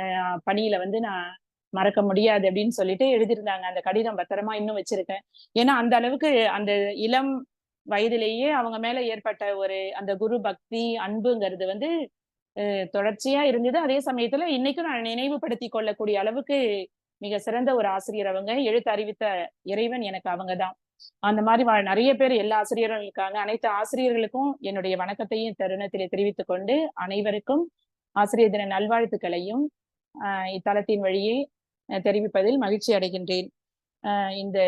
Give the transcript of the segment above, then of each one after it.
அஹ் பணியில வந்து நான் மறக்க முடியாது அப்படின்னு சொல்லிட்டு எழுதியிருந்தாங்க. அந்த கடிதம் பத்திரமா இன்னும் வச்சிருக்கேன். ஏன்னா அந்த அளவுக்கு அந்த இளம் வயதிலேயே அவங்க மேல ஏற்பட்ட ஒரு அந்த குரு பக்தி அன்புங்கிறது வந்து தொடர்ச்சியா இருந்தது. அதே சமயத்துல இன்னைக்கும் நான் நினைவுபடுத்தி கொள்ளக்கூடிய அளவுக்கு மிக சிறந்த ஒரு ஆசிரியர் அவங்க. எழுத்து அறிவித்த இறைவன் எனக்கு அவங்கதான் அந்த மாதிரி நிறைய பேர் எல்லா ஆசிரியரும் இருக்காங்க. அனைத்து ஆசிரியர்களுக்கும் என்னுடைய வணக்கத்தையும் தருணத்திலே தெரிவித்துக் கொண்டு அனைவருக்கும் ஆசிரியர் தின நல்வாழ்த்துக்களையும் இத்தலத்தின் வழியே தெரிவிப்பதில் மகிழ்ச்சி அடைகின்றேன். ஆஹ் இந்த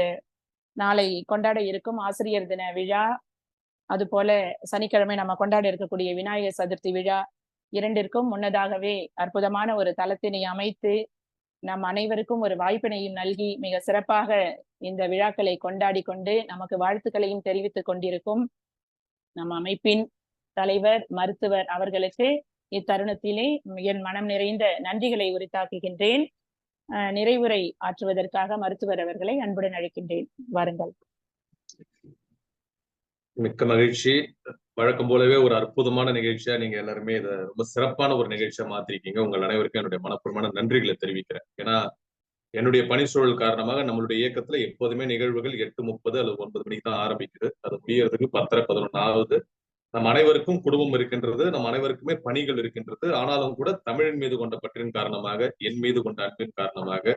நாளை கொண்டாட இருக்கும் ஆசிரியர் தின விழா அதுபோல சனிக்கிழமை நம்ம கொண்டாட இருக்கக்கூடிய விநாயகர் சதுர்த்தி விழா இரண்டிற்கும் முன்னதாகவே அற்புதமான ஒரு தளத்தினை அமைத்து நம் அனைவருக்கும் ஒரு வாய்ப்பினையும் நல்கி மிக சிறப்பாக இந்த விழாக்களை கொண்டாடி கொண்டு நமக்கு வாழ்த்துக்களையும் தெரிவித்துக் கொண்டிருக்கும் நம் அமைப்பின் தலைவர் மருத்துவர் அவர்களுக்கு இத்தருணத்திலே என் மனம் நிறைந்த நன்றிகளை உரித்தாக்குகின்றேன். அஹ் நிறைவுரை ஆற்றுவதற்காக மருத்துவர் அவர்களை அன்புடன் அழைக்கின்றேன். வாருங்கள். மிக்க மகிழ்ச்சி. வழக்கம் போலவே ஒரு அற்புதமான நிகழ்ச்சியா நீங்க எல்லாருமே இதை ரொம்ப சிறப்பான ஒரு நிகழ்ச்சியா மாத்திருக்கீங்க. உங்கள் அனைவருக்கும் என்னுடைய மனப்பூர்வமான நன்றிகளை தெரிவிக்கிறேன். ஏன்னா என்னுடைய பணிச்சூழல் காரணமாக நம்மளுடைய இயக்கத்துல எப்போதுமே நிகழ்வுகள் எட்டு முப்பது அல்லது ஒன்பது மணிக்கு தான் ஆரம்பிக்குது. அது முடியறதுக்கு பத்தரை பதினொன்று ஆகுது நம் அனைவருக்கும் குடும்பம் இருக்கின்றது நம் அனைவருக்குமே பணிகள் இருக்கின்றது. ஆனாலும் கூட தமிழின் மீது கொண்ட பற்றின் காரணமாக என் மீது கொண்ட அன்பின் காரணமாக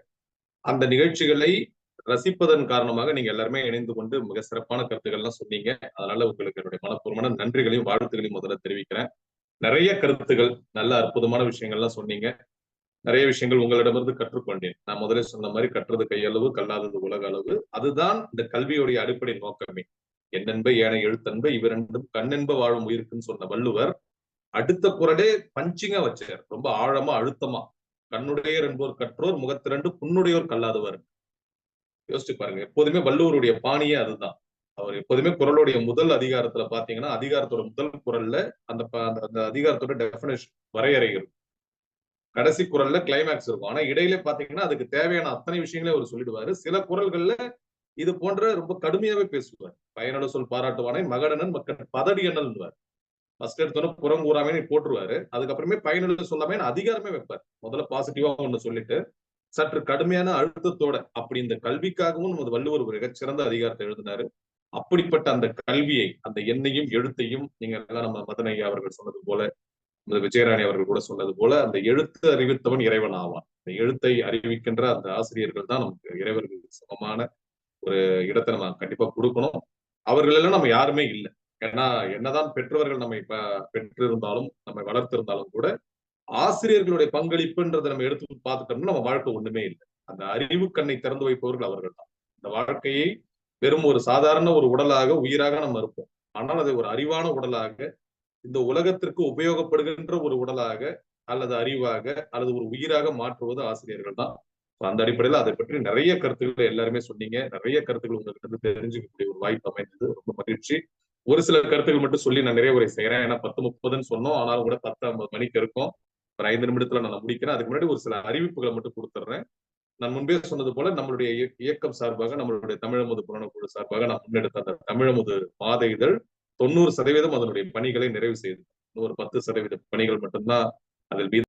அந்த நிகழ்ச்சிகளை ரசிப்பதன் காரணமாக நீங்க எல்லாருமே இணைந்து கொண்டு மிக சிறப்பான கருத்துக்கள்லாம் சொன்னீங்க. அதனால உங்களுக்கு என்னுடைய மனப்பூர்வமான நன்றிகளையும் வாழ்த்துக்களையும் முதல்ல தெரிவிக்கிறேன். நிறைய கருத்துகள் நல்ல அற்புதமான விஷயங்கள்லாம் சொன்னீங்க. நிறைய விஷயங்கள் உங்களிடமிருந்து கற்றுக்கொண்டேன். நான் முதலே சொன்ன மாதிரி கற்றது கையளவு கல்லாதது உலக அளவு. அதுதான் இந்த கல்வியுடைய அடிப்படை நோக்கமே. என்னென்ப ஏனை எழுத்தன்ப இவரெண்டும் கண்ணென்ப வாழும் உயிருக்குன்னு சொன்ன வள்ளுவர் அடுத்த குரலே பஞ்சிங்கா வச்சார். ரொம்ப ஆழமா அழுத்தமா. கண்ணுடையர் என்போர் கற்றோர் முகத்திரண்டு புண்ணுடையோர் கல்லாதவர். யோசிச்சு பாருங்க எப்போதுமே வள்ளுவருடைய பாணியே அதுதான். அவர் எப்போதுமே குரலுடைய முதல் அதிகாரத்துல பாத்தீங்கன்னா அதிகாரத்தோட முதல் குரல்ல அந்த அந்த- அந்த அதிகாரத்தோட டெபினேஷன் வரையறைகள் கடைசி குரல்ல கிளைமேக்ஸ் இருக்கும். ஆனா இடையில பாத்தீங்கன்னா அதுக்கு தேவையான அத்தனை விஷயங்களே அவர் சொல்லிடுவாரு. சில குரல்கள்ல இது போன்ற ரொம்ப கடுமையாவே பேசுவார். பயனோட சொல் பாராட்டுவானே மகடனன் மக்கள் பதடியண்ணல் ஃபர்ஸ்ட் எடுத்தோட புறம் கூறாமே போட்டுருவாரு. அதுக்கப்புறமே பயனுள்ள சொல்லாமே அதிகாரமே வைப்பார். முதல்ல பாசிட்டிவா ஒண்ணு சொல்லிட்டு சற்று கடுமையான அழுத்தத்தோட அப்படி இந்த கல்விக்காகவும் நமது வள்ளுவர் ஒரு மிகச்சிறந்த அதிகாரத்தை எழுதினாரு. அப்படிப்பட்ட அந்த கல்வியை அந்த எண்ணையும் எழுத்தையும் நீங்க எல்லாம் நம்ம மதனையா அவர்கள் சொன்னது போல நமது விஜயராணி அவர்கள் கூட சொன்னது போல அந்த எழுத்து அறிவித்தவன் இறைவன் ஆவான். இந்த எழுத்தை அறிவிக்கின்ற அந்த ஆசிரியர்கள் தான் நமக்கு இறைவர்களுக்கு சமமான ஒரு இடத்தை நம்ம கண்டிப்பா கொடுக்கணும். அவர்கள் எல்லாம் நம்ம யாருமே இல்லை. ஏன்னா என்னதான் பெற்றவர்கள் நம்ம இப்ப பெற்றிருந்தாலும் நம்ம வளர்த்திருந்தாலும் கூட ஆசிரியர்களுடைய பங்களிப்புன்றதை நம்ம எடுத்து பார்த்துட்டோம்னா நம்ம வாழ்க்கை ஒண்ணுமே இல்லை. அந்த அறிவு கண்ணை திறந்து வைப்பவர்கள் அவர்கள் தான். இந்த வாழ்க்கையை வெறும் ஒரு சாதாரண ஒரு உடலாக உயிராக நம்ம இருப்போம். ஆனால் அதை ஒரு அறிவான உடலாக இந்த உலகத்திற்கு உபயோகப்படுகின்ற ஒரு உடலாக அல்லது அறிவாக அல்லது ஒரு உயிராக மாற்றுவது ஆசிரியர்கள் தான். அந்த அடிப்படையில் அதை பற்றி நிறைய கருத்துக்கள் எல்லாருமே சொன்னீங்க. நிறைய கருத்துக்கள் உங்ககிட்ட இருந்து தெரிஞ்சுக்கக்கூடிய ஒரு வாய்ப்பு அமைந்தது. ரொம்ப மகிழ்ச்சி. ஒரு சில கருத்துக்கள் மட்டும் சொல்லி நான் நிறைய உரை செய்யறேன் ஏன்னா பத்து முப்பதுன்னு சொன்னோம். ஆனாலும் கூட பத்து ஐம்பது மணிக்கு இருக்கும். ஒரு ஐந்து நிமிடத்துல நான் முடிக்கிறேன். அதுக்கு முன்னாடி ஒரு சில அறிவிப்புகளை மட்டும் கொடுத்துட்றேன் நான் முன்பே சொன்னது போல நம்மளுடைய இயக்க- இயக்கம் சார்பாக நம்மளுடைய தமிழமுது புலனக்குழு சார்பாக நான் முன்னெடுத்த அந்த தமிழமுது மாத இதழ் தொண்ணூறு சதவீதம் அதனுடைய பணிகளை நிறைவு செய்து. ஒரு பத்து சதவீத பணிகள் மட்டும்தான் அதில் மீது